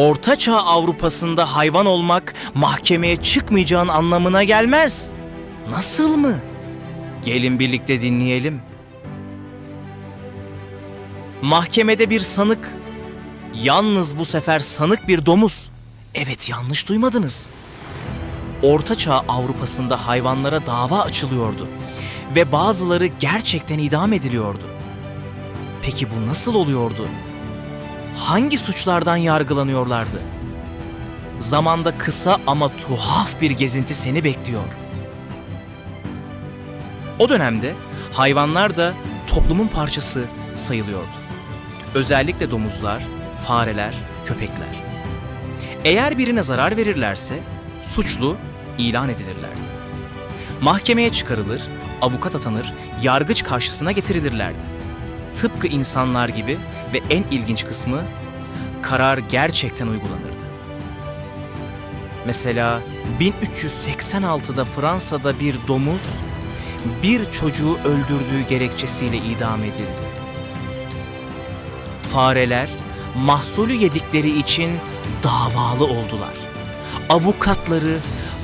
Ortaçağ Avrupa'sında hayvan olmak mahkemeye çıkmayacağın anlamına gelmez. Nasıl mı? Gelin birlikte dinleyelim. Mahkemede bir sanık. Yalnız bu sefer sanık bir domuz. Evet yanlış duymadınız. Ortaçağ Avrupa'sında hayvanlara dava açılıyordu ve bazıları gerçekten idam ediliyordu. Peki bu nasıl oluyordu? Hangi suçlardan yargılanıyorlardı? Zamanda kısa ama tuhaf bir gezinti seni bekliyor. O dönemde hayvanlar da toplumun parçası sayılıyordu. Özellikle domuzlar, fareler, köpekler. Eğer birine zarar verirlerse suçlu ilan edilirlerdi. Mahkemeye çıkarılır, avukat atanır, yargıç karşısına getirilirlerdi. Tıpkı insanlar gibi ve en ilginç kısmı karar gerçekten uygulanırdı. Mesela 1386'da Fransa'da bir domuz bir çocuğu öldürdüğü gerekçesiyle idam edildi. Fareler mahsulü yedikleri için davalı oldular. Avukatları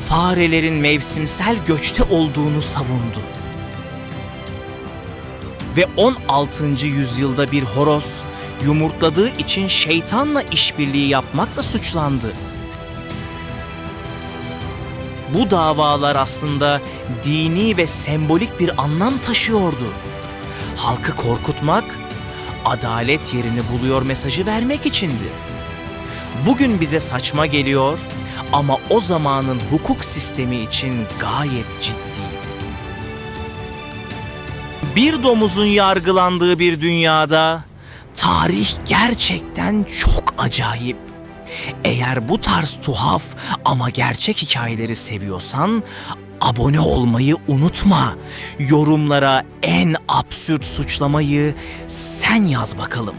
farelerin mevsimsel göçte olduğunu savundu. Ve 16. yüzyılda bir horoz yumurtladığı için şeytanla işbirliği yapmakla suçlandı. Bu davalar aslında dini ve sembolik bir anlam taşıyordu. Halkı korkutmak, adalet yerini buluyor mesajı vermek içindi. Bugün bize saçma geliyor ama o zamanın hukuk sistemi için gayet ciddiydi. Bir domuzun yargılandığı bir dünyada tarih gerçekten çok acayip. Eğer bu tarz tuhaf ama gerçek hikayeleri seviyorsan abone olmayı unutma. Yorumlara en absürt suçlamayı sen yaz bakalım.